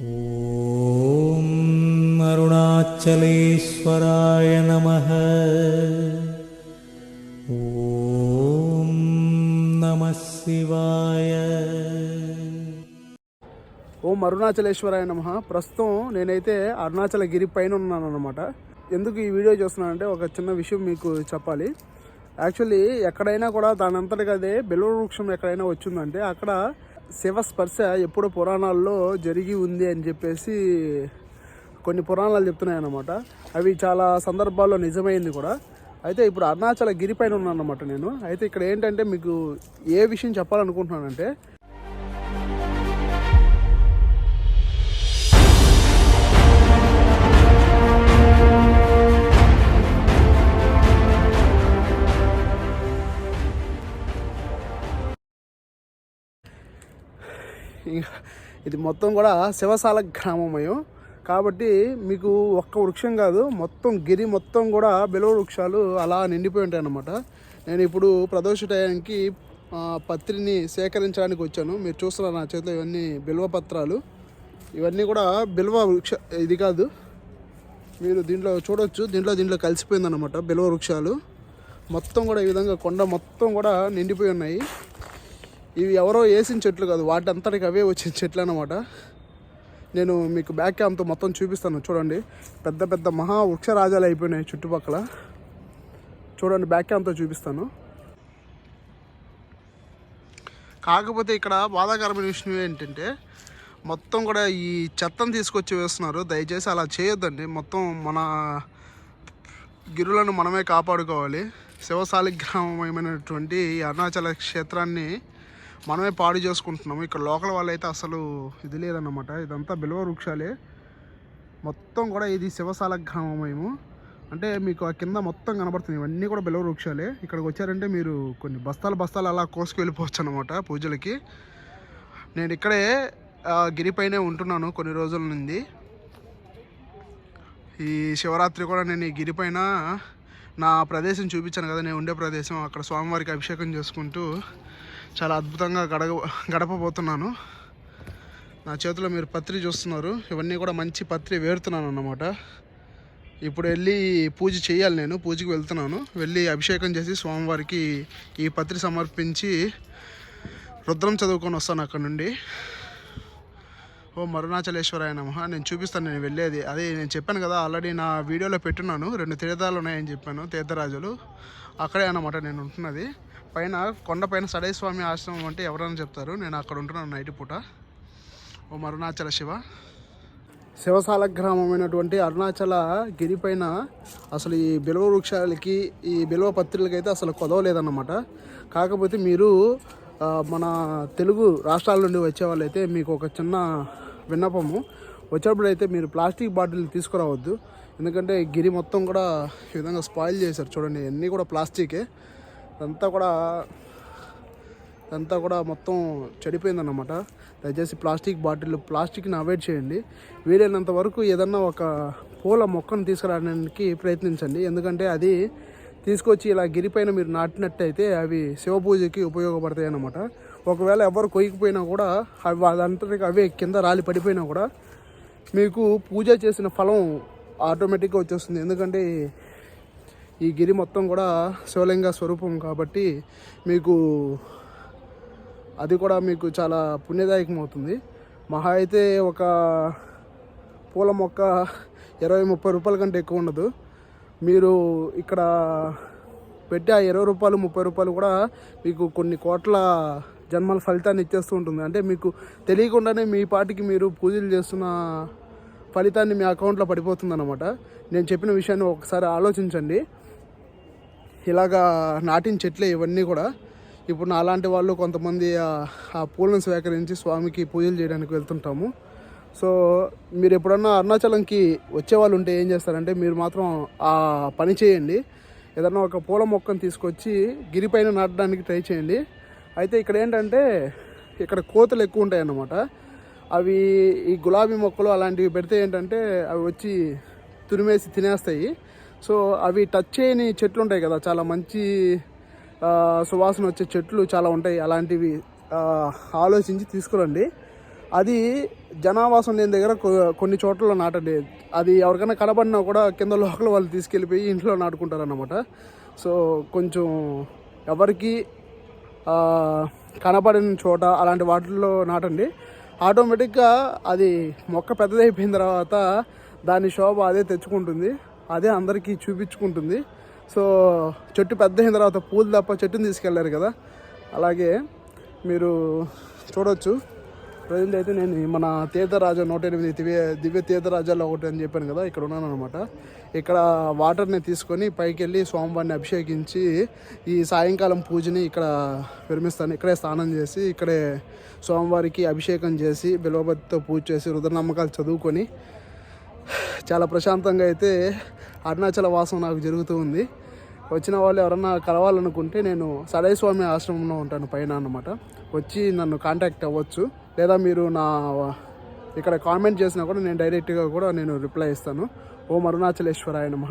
ॐ अरुणाचलेश्वराय नमः ॐ नमः शिवाय ఓం అరుణాచలేశ్వరాయ నమ ప్రస్తుతం నేనైతే అరుణాచల గిరి పైన ఉన్నాను అనమాట ఎందుకు ఈ వీడియో చూస్తున్నానంటే ఒక చిన్న విషయం మీకు చెప్పాలి యాక్చువల్లీ ఎక్కడైనా కూడా దాని అంతటికి అదే బెలూరు వృక్షం ఎక్కడైనా వచ్చిందంటే అక్కడ శివ స్పర్శ ఎప్పుడు పురాణాల్లో జరిగి ఉంది అని చెప్పేసి కొన్ని పురాణాలు చెప్తున్నాయి అన్నమాట అవి చాలా సందర్భాల్లో నిజమైంది కూడా. అయితే ఇప్పుడు అరుణాచల గిరి పైన ఉన్నానమాట అనమాట నేను. అయితే ఇక్కడ ఏంటంటే మీకు ఏ విషయం చెప్పాలనుకుంటున్నానంటే ఇది మొత్తం కూడా శివసాల గ్రామమయం. కాబట్టి మీకు ఒక్క వృక్షం కాదు మొత్తం గిరి మొత్తం కూడా బిలవ వృక్షాలు అలా నిండిపోయి ఉంటాయి అన్నమాట. నేను ఇప్పుడు ప్రదోష టయానికి పత్రిని సేకరించడానికి వచ్చాను. మీరు చూస్తున్నారు నా చేతిలో ఇవన్నీ బిల్వ పత్రాలు. ఇవన్నీ కూడా బిల్వ వృక్ష ఇది కాదు. మీరు దీంట్లో చూడొచ్చు. దీంట్లో దీంట్లో కలిసిపోయిందన్నమాట బిల్వ వృక్షాలు. మొత్తం కూడా ఈ విధంగా కొండ మొత్తం కూడా నిండిపోయి ఉన్నాయి. ఇవి ఎవరో వేసిన చెట్లు కాదు వాటంతటికి అవే వచ్చిన చెట్లు అనమాట నేను మీకు బ్యాక్ క్యామ్తో మొత్తం చూపిస్తాను చూడండి. పెద్ద పెద్ద మహా వృక్షరాజాలు అయిపోయినాయి చుట్టుపక్కల. చూడండి బ్యాక్ క్యామ్తో చూపిస్తాను. కాకపోతే ఇక్కడ బాధాకరమైన విషయం ఏంటంటే మొత్తం కూడా ఈ చెత్తను తీసుకొచ్చి వేస్తున్నారు. దయచేసి అలా చేయొద్దండి. మొత్తం మన గిరులను మనమే కాపాడుకోవాలి. శివశాలి గ్రామమైనటువంటి అరుణాచల క్షేత్రాన్ని మనమే పాడు చేసుకుంటున్నాము. ఇక్కడ లోకల్ వాళ్ళు అయితే అసలు ఇది లేదన్నమాట. ఇదంతా బిల్వ వృక్షాలే. మొత్తం కూడా ఇది శివశాల గ్రామమేము అంటే మీకు ఆ కింద మొత్తం కనబడుతుంది. ఇవన్నీ కూడా బిల్వ వృక్షాలే. ఇక్కడికి వచ్చారంటే మీరు కొన్ని బస్తాలు బస్తాలు అలా కోసుకు వెళ్ళిపోవచ్చు అనమాట పూజలకి. నేను ఇక్కడే ఆ, గిరిపైనే ఉంటున్నాను కొన్ని రోజుల నుండి. ఈ శివరాత్రి కూడా నేను ఈ గిరిపైన నా ప్రదేశం చూపించాను కదా. నేను ఉండే ప్రదేశం. అక్కడ స్వామివారికి అభిషేకం చేసుకుంటూ చాలా అద్భుతంగా గడగ గడపబోతున్నాను. నా చేతిలో మీరు పత్రి చూస్తున్నారు. ఇవన్నీ కూడా మంచి పత్రి వేరుతున్నాను అన్నమాట. ఇప్పుడు వెళ్ళి పూజ చేయాలి నేను పూజకి వెళ్తున్నాను. వెళ్ళి అభిషేకం చేసి స్వామివారికి ఈ పత్రి సమర్పించి రుద్రం చదువుకొని వస్తాను అక్కడ నుండి. ఓ మరుణాచలేశ్వరాయ నమ. నేను చూపిస్తాను నేను వెళ్ళేది. అదే నేను చెప్పాను కదా ఆల్రెడీ నా వీడియోలో పెట్టున్నాను. రెండు తీర్థాలు ఉన్నాయని చెప్పాను తీర్థరాజులు. అక్కడే అన్నమాట నేను ఉంటున్నది. పైన కొండపైన సడై స్వామి ఆశ్రమం అంటే ఎవరైనా చెప్తారు? నేను అక్కడ ఉంటున్నాను నైట్ పూట. ఓ అరుణాచల శివ. శివసాల గ్రామమైనటువంటి అరుణాచల గిరిపైన అసలు ఈ బిల్వ వృక్షాలకి ఈ బిల్వ పత్రులకి అయితే అసలు కొదవలేదన్నమాట కాకపోతే మీరు మన తెలుగు రాష్ట్రాల నుండి వచ్చే వాళ్ళైతే మీకు ఒక చిన్న విన్నపము. వచ్చేటప్పుడు అయితే మీరు ప్లాస్టిక్ బాటిల్ తీసుకురావద్దు. ఎందుకంటే గిరి మొత్తం కూడా ఈ విధంగా స్పాయిల్ చేశారు. చూడండి అన్నీ కూడా ప్లాస్టికే. అంతా కూడా అంతా కూడా మొత్తం చెడిపోయిందన్నమాట. దయచేసి ప్లాస్టిక్ బాటిల్ ప్లాస్టిక్ని అవాయిడ్ చేయండి. వీలైనంత వరకు ఏదన్నా ఒక పూల మొక్కను తీసుకురావడానికి ప్రయత్నించండి. ఎందుకంటే అది తీసుకొచ్చి ఇలా గిరిపైన మీరు నాటినట్టయితే అవి శివ పూజకి ఉపయోగపడతాయి అన్నమాట. ఒకవేళ ఎవరు కొయ్యకపోయినా కూడా అవి అదంతటికి అవే కింద రాలి పడిపోయినా కూడా మీకు పూజ చేసిన ఫలం ఆటోమేటిక్గా వచ్చేస్తుంది. ఎందుకంటే ఈ గిరి మొత్తం కూడా శివలింగ స్వరూపం కాబట్టి మీకు అది కూడా మీకు చాలా పుణ్యదాయకం అవుతుంది మహా అయితే ఒక పూల మొక్క ఇరవై ముప్పై రూపాయల కంటే ఎక్కువ ఉండదు. మీరు ఇక్కడ పెట్టి ఆ ఇరవై రూపాయలు ముప్పై రూపాయలు కూడా మీకు కొన్ని కోట్ల జన్మల ఫలితాన్ని ఇచ్చేస్తూ ఉంటుంది. అంటే మీకు తెలియకుండానే మీ పాటికి మీరు పూజలు చేస్తున్న ఫలితాన్ని మీ అకౌంట్లో పడిపోతుంది అనమాట నేను చెప్పిన విషయాన్ని ఒకసారి ఆలోచించండి. ఇలాగా నాటిన చెట్లే ఇవన్నీ కూడా. ఇప్పుడు నా అలాంటి వాళ్ళు కొంతమంది ఆ- పూలను స్వీకరించి స్వామికి పూజలు చేయడానికి వెళ్తుంటాము. సో మీరు ఎప్పుడన్నా అరుణాచలంకి వచ్చే వాళ్ళు ఉంటే ఏం చేస్తారంటే మీరు మాత్రం ఆ పని చేయండి. ఏదన్నా ఒక పూల మొక్కను తీసుకొచ్చి గిరిపైన నాటడానికి ట్రై చేయండి. అయితే ఇక్కడ ఏంటంటే ఇక్కడ కోతలు ఎక్కువ ఉంటాయి అన్నమాట అవి ఈ గులాబీ మొక్కలు అలాంటివి పెడితే ఏంటంటే అవి వచ్చి తురిమేసి తినేస్తాయి. సో అవి టచ్ చేయని చెట్లు ఉంటాయి కదా చాలా మంచి సువాసన వచ్చే చెట్లు చాలా ఉంటాయి. అలాంటివి ఆలోచించి తీసుకురండి. అది జనావాసం లేని దగ్గర కొన్ని చోట్ల నాటండి. అది ఎవరికైనా కనబడినా కూడా కింద లోకల్ వాళ్ళు తీసుకెళ్ళిపోయి ఇంట్లో నాటుకుంటారు అన్నమాట సో కొంచెం ఎవరికి కనబడిన చోట అలాంటి వాటిల్లో నాటండి. ఆటోమేటిక్గా అది మొక్క పెద్దదైపోయిన తర్వాత దాని శోభ అదే తెచ్చుకుంటుంది. అదే అందరికీ చూపించుకుంటుంది. సో చెట్టు పెద్ద అయిన తర్వాత పూలు తప్ప చెట్టుని తీసుకెళ్ళారు కదా. అలాగే మీరు చూడొచ్చు. ప్రజెంట్ అయితే నేను మన తీర్థరాజా నూట ఎనిమిది దివ్య దివ్య తీర్థరాజాలో ఒకటి అని చెప్పాను కదా ఇక్కడ ఉన్నాను అనమాట ఇక్కడ వాటర్ని తీసుకొని పైకి వెళ్ళి స్వామివారిని అభిషేకించి ఈ సాయంకాలం పూజని ఇక్కడ విరమిస్తాను. ఇక్కడే స్నానం చేసి ఇక్కడే స్వామివారికి అభిషేకం చేసి బిలవబత్తితో పూజ చేసి రుద్రనమ్మకాలు చదువుకొని చాలా ప్రశాంతంగా అయితే అరుణాచల వాసం నాకు జరుగుతూ ఉంది. వచ్చిన వాళ్ళు ఎవరన్నా కలవాలనుకుంటే నేను సడై స్వామి ఆశ్రమంలో ఉంటాను పైన అన్నమాట. వచ్చి నన్ను కాంటాక్ట్ అవ్వచ్చు. లేదా మీరు నా ఇక్కడ కామెంట్ చేసినా కూడా నేను డైరెక్ట్గా కూడా నేను రిప్లై ఇస్తాను. ఓం అరుణాచలేశ్వరాయ నమ.